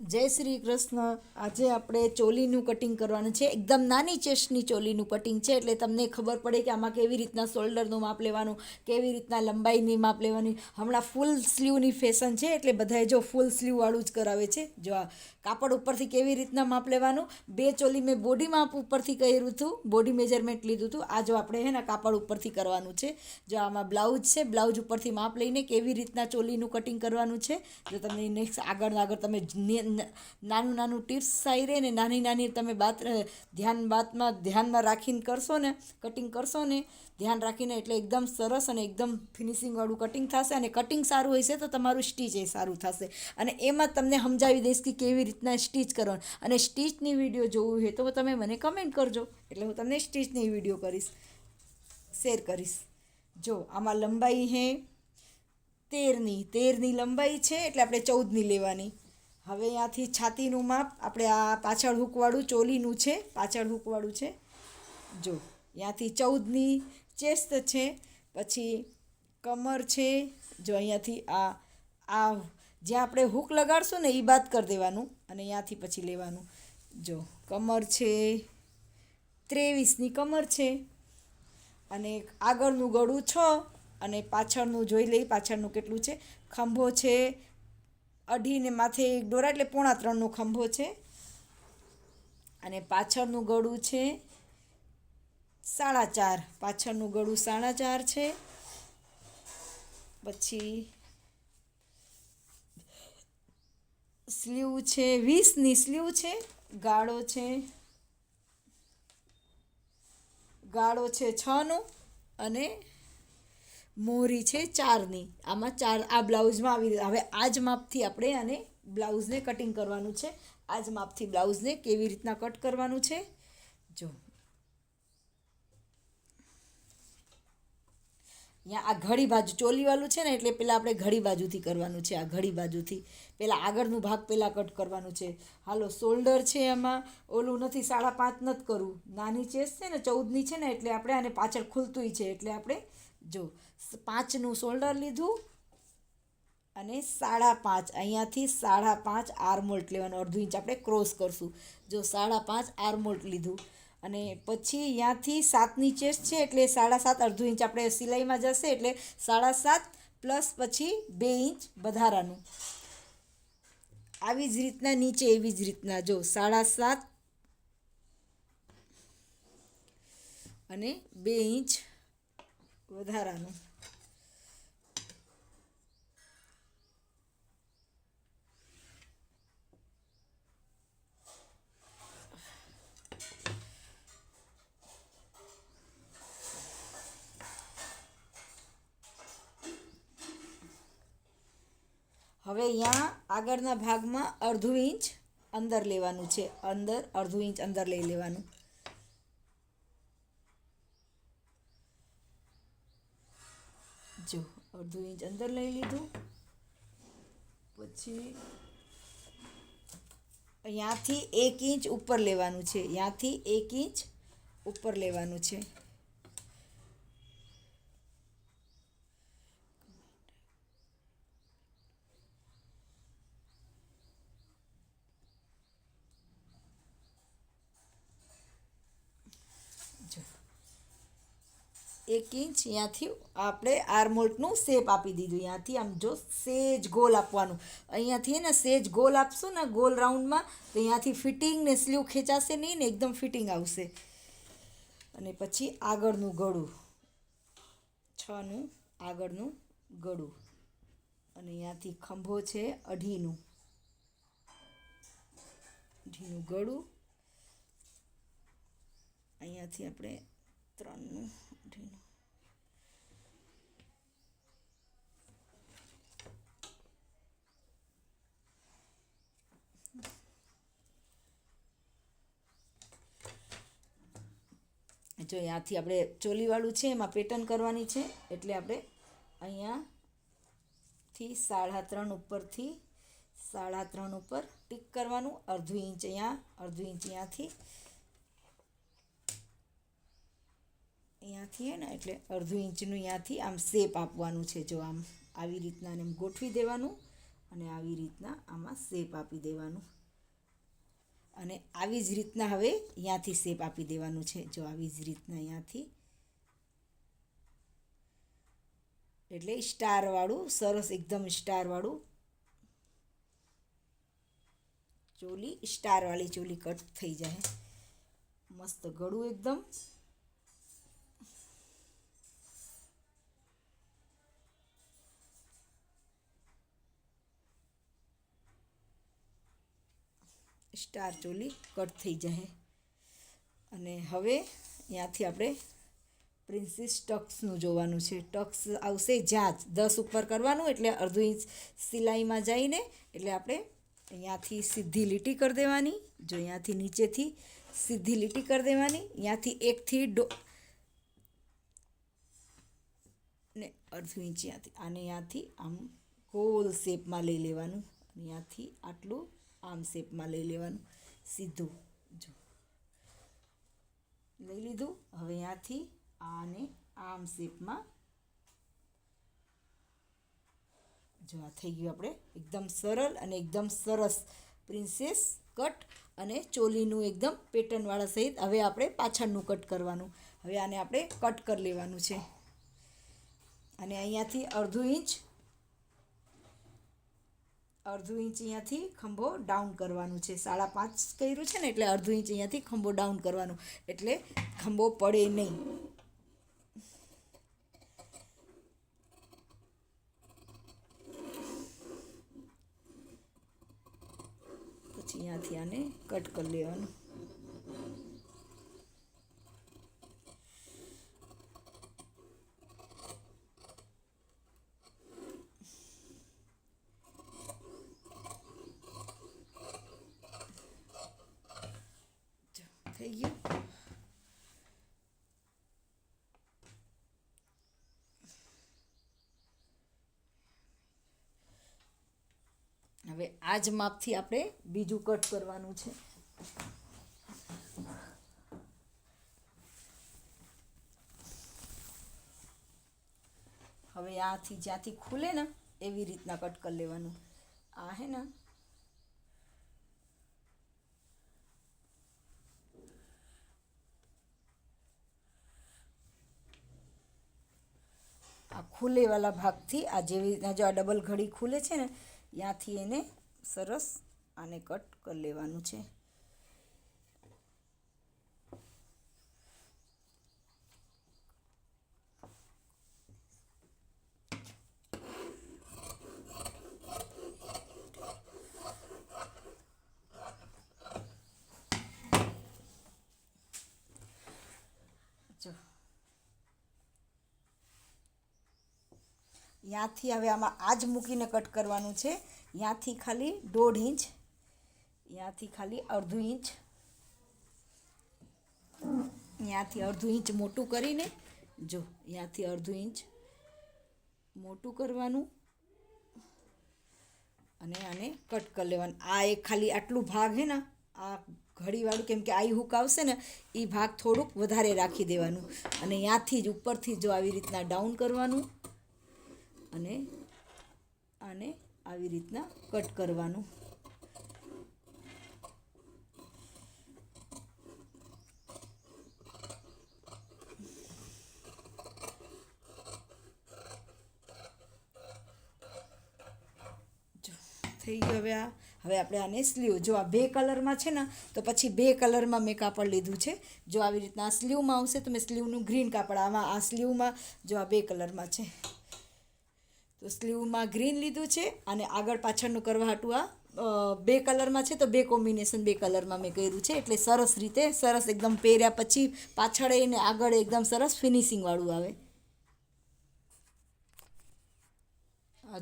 જય શ્રી કૃષ્ણ. આજે આપણે ચોલીનું કટિંગ કરવાનું છે. એકદમ નાની ચેસ્ટની ચોલીનું કટિંગ છે. એટલે તમને ખબર પડે કે આમાં કેવી રીતના શોલ્ડરનું માપ લેવાનું, કેવી રીતના લંબાઈની માપ લેવાની. હમણાં ફૂલ સ્લીવની ફેશન છે. એટલે બધાએ જો ફૂલ સ્લીવવાળું જ કરાવે છે. જો આ કાપડ ઉપરથી કેવી રીતના માપ લેવાનું? બે ચોલી મેં બોડી માપ ઉપરથી કર્યું હતું. બોડી મેજરમેન્ટ લીધું હતું. આ જો આપણે હે ને કાપડ ઉપરથી કરવાનું છે. જો આમાં બ્લાઉઝ છે. બ્લાઉઝ ઉપરથી માપ લઈને કેવી રીતના ચોલીનું કટિંગ કરવાનું છે. જો તમને નેક્સ્ટ આગળ આગળ તમે નાનું નાનું ટિપ્સ આવી રહે ને નાની નાની તમે બાત ધ્યાન બાતમાં ધ્યાનમાં રાખીને કરશો ને કટિંગ કરશો ને, ધ્યાન રાખીને એટલે એકદમ સરસ અને એકદમ ફિનિશિંગવાળું કટિંગ થશે અને કટિંગ સારું હશે તો તમારું સ્ટીચ એ સારું થશે. અને એમાં તમને સમજાવી દઈશ કે કેવી રીતના સ્ટીચ કરવાનું. અને સ્ટીચની વીડિયો જોવું હોય તો તમે મને કમેન્ટ કરજો. એટલે હું તમને સ્ટીચની વીડિયો કરીશ. શેર કરીશ. જો, આમાં લંબાઈ હે તેરની તેરની લંબાઈ છે એટલે આપણે ચૌદની લેવાની. હવે અહીંયાથી છાતીનું માપ, આપણે આ પાછળ હૂકવાળું ચોલીનું છે, પાછળ હૂકવાળું છે. જો અહીંયાથી ચૌદની ચેસ્ટ છે, પછી કમર છે, જો અહીંયાથી આ આ, જ્યાં આપણે હૂક લગાડશું ને એ બાદ કરી દેવાનું અને અહીંયાથી પછી લેવાનું. જો, કમર છે, ત્રેવીસની કમર છે, અને આગળનું ગળું છ, અને પાછળનું જોઈ લઈ પાછળનું કેટલું છે. ખંભો છે અઢીને માથે એક દોરા એટલે પોણા ત્રણનો ખંભો છે. અને પાછળનું ગળું છે સાડા ચાર. પાછળનું ગળું સાડા ચાર છે. પછી સ્લીવ છે વીસની સ્લીવ છે, ગાળો છે ગાળો છે છનો અને મોહરી છે ચારની. આમાં ચાર, આ બ્લાઉઝમાં આવી હવે આ જ માપથી આપણે આને બ્લાઉઝને કટિંગ કરવાનું છે. આ જ માપથી બ્લાઉઝને કેવી રીતના કટ કરવાનું છે? જો. અહીંયા આ ઘડી બાજુ ચોલીવાળું છે ને, એટલે પહેલાં આપણે ઘડી બાજુથી કરવાનું છે, આ ઘડી બાજુથી. પહેલાં આગળનું ભાગ પહેલાં કટ કરવાનું છે. હાલો શોલ્ડર છે એમાં ઓલું નથી, સાડા પાંચ નથી કરવું. નાની ચેસ છે ને, ચૌદની છે ને, એટલે આપણે આને પાછળ ખુલતુંય છે. એટલે આપણે જો પાંચનું શોલ્ડર લીધું અને સાડા પાંચ, અહીંયાથી સાડા પાંચ આર્મોલ્ટ લેવાનું, અડધું ઇંચ આપણે ક્રોસ કરશું. જો સાડા પાંચ આર્મોલ્ટ લીધું અને પછી અહીંયાથી સાતની ચેસ્ટ છે એટલે સાડા સાત, અડધું ઇંચ આપણે સિલાઈમાં જશે એટલે સાડા સાત પ્લસ પછી બે ઇંચ વધારાનું. આવી જ રીતના નીચે, એવી જ રીતના જો સાડા સાત અને બે ઇંચ વધારાનું હવે અહીંયા આગળના ભાગમાં અડધું ઇંચ અંદર લેવાનું છે. અંદર, અડધું ઇંચ અંદર લઈ લેવાનું. જો, અડધું ઇંચ અંદર લઈ લીધું. પછી અહીંયાથી એક ઇંચ ઉપર લેવાનું છે. અહીંયાથી એક ઇંચ ઉપર લેવાનું છે જો એક ઇંચ અહીંયાથી આપણે આર્મોલ્ટનું શેપ આપી દીધું. અહીંયાથી આમ જો સેજ ગોલ આપવાનું. અહીંયાથી ને સેજ ગોલ આપશું ને ગોલ રાઉન્ડમાં, તો અહીંયાથી ફિટિંગ ને સ્લીવ ખેંચાશે નહીં ને એકદમ ફિટિંગ આવશે. અને પછી આગળનું ગળું. છનું આગળનું ગળું. અને અહીંયાથી ખંભો છે અઢીનું. અઢીનું ગળું. અહીંયાથી આપણે ત્રણનું અઢીનું. જો અહીંયાથી આપણે ચોલીવાળું છે, એમાં પેટર્ન કરવાની છે, એટલે આપણે અહીંયાથી સાડા ત્રણ ઉપરથી સાડા ત્રણ ઉપર ટીક કરવાનું, અડધું ઇંચ અહીંયા, અડધું ઇંચ અહીંયાથી. અહીંયાથી હે ને, એટલે અડધું ઇંચનું અહીંયાથી આમ શેપ આપવાનું છે, જો આમ આવી રીતના એમ ગોઠવી દેવાનું અને આવી રીતના આમાં શેપ આપી દેવાનું. અને આવી જ રીતના હવે અહીંયાથી શેપ આપી દેવાનું છે. જો આવી જ રીતના અહીંયાથી એટલે સ્ટારવાળું સરસ એકદમ સ્ટારવાળું ચોલી સ્ટારવાળી ચોલી કટ થઈ જાય. મસ્ત ગળું એકદમ. સ્ટાર ચોલી કટ થઈ જાય અને હવે ત્યાંથી આપણે પ્રિન્સિસ ટક્સનું જોવાનું છે. ટક્સ આવશે જ્યાં જ દસ ઉપર કરવાનું એટલે અડધું ઇંચ સિલાઈમાં જઈને એટલે આપણે અહીંયાથી સીધી લીટી કરી દેવાની. જો અહીંયાથી નીચેથી સીધી લીટી કરી દેવાની. અહીંયાથી એકથી ડો ને અડધું ઇંચ ત્યાંથી આને ત્યાંથી આમ ગોલ શેપમાં લઈ લેવાનું. ત્યાંથી આટલું આમ શેપમાં લઈ લેવાનું. સીધું જો. લઈ લીધું. હવે અહીંયાથી આને આમ શેપમાં જો આ થઈ ગયું આપણે. એકદમ સરળ અને એકદમ સરસ પ્રિન્સેસ કટ અને ચોલીનું એકદમ પેટર્નવાળા સહિત હવે આપણે પાછળનું કટ કરવાનું. હવે આને આપણે કટ કરી લેવાનું છે. અને અહીંયાથી અડધું ઇંચ અડધું ઇંચ અહીંયાથી ખંભો ડાઉન કરવાનું છે. સાડા પાંચ કર્યું છે ને એટલે અડધું ઇંચ અહીંયાથી ખંભો ડાઉન કરવાનું. એટલે ખંભો પડે નહીં. પછી અહીંયાથી આને કટ કરી લેવાનું જો, થઈ ગયું હવે આ માપથી આપણે બીજું કટ કરવાનું છે. હવે આથી જ્યાંથી ખુલે ને, એવી રીતના કટ કરી લેવાનું. આ હે ને. આ ખુલેવાલા ભાગથી આ જેવી રીતના જો આ ડબલ ઘડી ખુલે છે ને, ત્યાંથી એને સરસ આને કટ કરી લેવાનું છે. યાથી હવે આમાં આ જ મૂકીને કટ કરવાનું છે. ત્યાંથી ખાલી દોઢ ઇંચ ત્યાંથી ખાલી અડધું ઇંચ ત્યાંથી અડધું ઇંચ મોટું કરીને જો ત્યાંથી અડધું ઇંચ મોટું કરવાનું અને આને કટ કરી લેવાનું આ એક ખાલી આટલું ભાગ હે ને આ ઘડીવાળું કેમ કે આઈ હુક આવશે ને એ ભાગ થોડુંક વધારે રાખી દેવાનું અને ત્યાંથી જ ઉપરથી જો આવી રીતના ડાઉન કરવાનું અને આને આવી રીતના કટ કરવાનું. થઈ ગયો હવે આ. હવે આપણે આને સ્લીવ, જો આ બે કલરમાં છે ને, તો પછી બે કલરમાં મેં કાપડ લીધું છે. જો આવી રીતના સ્લીવમાં આવશે તો મેં સ્લીવનું ગ્રીન કાપડ, આમાં આ સ્લીવમાં જો આ બે કલરમાં છે. તો સ્લીવમાં ગ્રીન લીધું છે અને આગળ પાછળનું કરવા હાટું આ બે કલરમાં છે તો બે કોમ્બિનેશન બે કલરમાં મેં કર્યું છે. એટલે સરસ રીતે, સરસ એકદમ પહેર્યા પછી પાછળ એને આગળ એકદમ સરસ ફિનિશિંગવાળું આવે.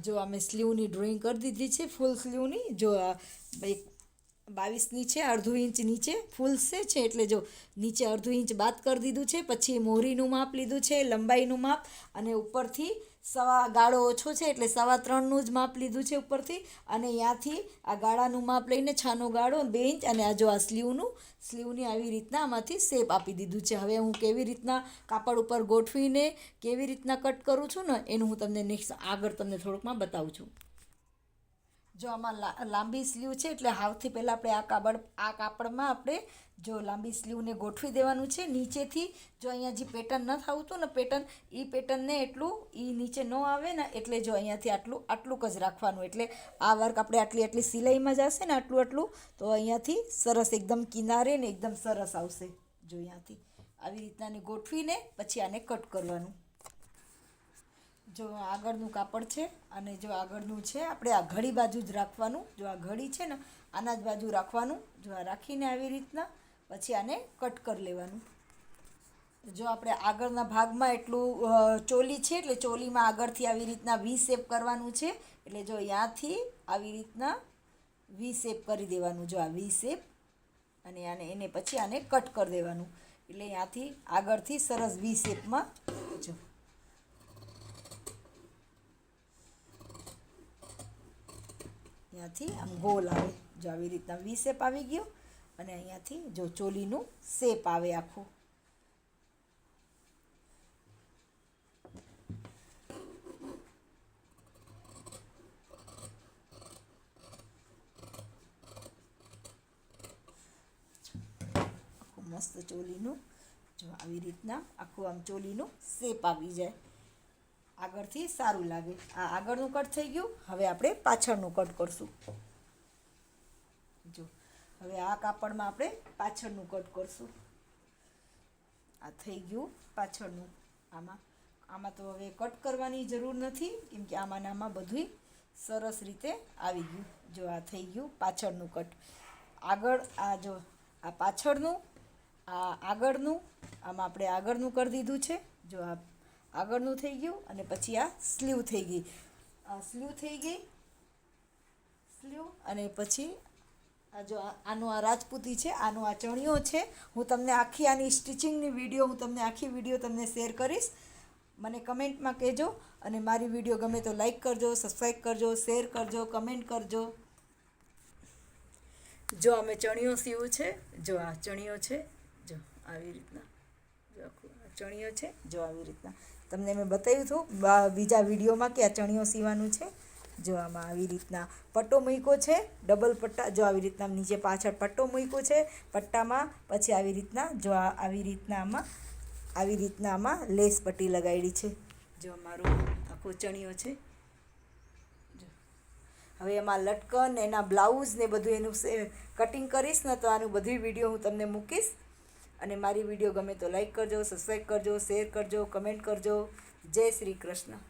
જો અમે સ્લીવની ડ્રોઈંગ કરી દીધી છે ફૂલ સ્લીવની. જો એક બાવીસની છે, અડધું ઇંચ નીચે ફૂલ છે છે એટલે જો નીચે અડધું ઇંચ બાદ કરી દીધું છે, પછી મોરીનું માપ લીધું છે, લંબાઈનું માપ અને ઉપરથી સવા ગાળો ઓછો છે એટલે સવા ત્રણનું જ માપ લીધું છે ઉપરથી. અને ત્યાંથી આ ગાળાનું માપ લઈને છાનો ગાળો, બે ઇંચ અને આ જો આ સ્લીવનું, સ્લીવની આવી રીતના આમાંથી શેપ આપી દીધું છે. હવે હું કેવી રીતના કાપડ ઉપર ગોઠવીને, કેવી રીતના કટ કરું છું ને, એનું હું તમને નેક્સ્ટ આગળ તમને થોડુંકમાં બતાવું છું. જો આમાં લાંબી સ્લીવ છે એટલે હાવથી પહેલાં આપણે આ કાપડ આ કાપડમાં આપણે જો લાંબી સ્લીવને ગોઠવી દેવાનું છે. નીચેથી જો અહીંયા જે પેટર્ન ન આવતું ને પેટર્ન એ પેટર્નને એટલું એ નીચે ન આવે ને એટલે જો અહીંયાથી આટલું આટલું જ રાખવાનું. એટલે આ વર્ક આપણે આટલી આટલી સિલાઈમાં જશે ને આટલું આટલું, તો અહીંયાથી સરસ એકદમ કિનારે ને એકદમ સરસ આવશે જો અહીંયાથી. આવી રીતના ગોઠવીને પછી આને કટ કરવાનું. જો આગળનું કાપડ છે અને જો આગળનું છે, આપણે આ ઘડી બાજુ જ રાખવાનું. જો આ ઘડી છે ને, આના જ બાજુ રાખવાનું. જો આ રાખીને આવી રીતના, પછી આને કટ કરી લેવાનું. જો આપણે આગળના ભાગમાં એટલું ચોલી છે, એટલે ચોલીમાં આગળથી આવી રીતના વી શેપ કરવાનું છે. એટલે જો અહીંયાથી આવી રીતના વી શેપ કરી દેવાનું, જો આ વી શેપ. અને આને, એને પછી આને કટ કરી દેવાનું. એટલે અહીંયાથી આગળથી સરસ વી શેપમાં જો અહીંયાથી આમ ગોલ આવે. જો આવી રીતના વી શેપ આવી ગયો અને અહીંયાથી જો ચોલીનું શેપ આવે આખું. મસ્ત ચોલીનું જો આવી રીતના આખું આમ ચોલીનું શેપ આવી જાય. આગળથી સારું લાગે. આ આગળનું કટ થઈ ગયું. હવે આપણે પાછળનું કટ કરશું. જો, હવે આ કાપડમાં આપણે પાછળનું કટ કરશું. આ થઈ ગયું પાછળનું. આમાં આમાં તો હવે કટ કરવાની જરૂર નથી, કેમ કે આમાં આમાં બધુંય સરસ રીતે આવી ગયું. જો, આ થઈ ગયું પાછળનું કટ. આગળ આ જો, આ પાછળનું, આ આગળનું, આમાં આપણે આગળનું કરી દીધું છે. જો, આ આગળનું થઈ ગયું અને પછી આ સ્લીવ થઈ ગઈ. આ સ્લીવ થઈ ગઈ. સ્લીવ અને પછી આ જો આનું આ રાજપૂતી છે, આનું આ ચણિયો છે. હું તમને આખી આની સ્ટિચિંગની વીડિયો, હું તમને આખી વીડિયો તમને શેર કરીશ. મને કમેન્ટમાં કહેજો અને મારી વીડિયો ગમે તો લાઈક કરજો, સબસ્ક્રાઈબ કરજો, શેર કરજો, કમેન્ટ કરજો. જો અમે ચણિયો સીવું છે, જો આ ચણિયો છે, જો આવી રીતના. જો આખું ચણિયો છે, જો આવી રીતના. તમને મેં બતાવ્યું હતું બીજા વિડીયોમાં કે આ ચણિયો સીવાનું છે, જો આમાં આવી રીતના પટ્ટો મૂક્યો છે ડબલ પટ્ટા, જો આવી રીતના નીચે પાછળ પટ્ટો મૂક્યો છે, પટ્ટામાં, પછી આવી રીતના, જો આવી રીતના આમાં, આવી રીતના આમાં લેસ પટ્ટી લગાવેલી છે, જો મારો આખો ચણિયો છે. હવે એમાં લટકન, એના બ્લાઉઝ ને બધું એનું કટિંગ કરીશ ને તો આનું બધી વીડિયો હું તમને મૂકીશ. અને મારી વીડિયો ગમે તો લાઈક કરજો સબસ્ક્રાઈબ કરજો શેર કરજો કમેન્ટ કરજો. જય શ્રી કૃષ્ણ.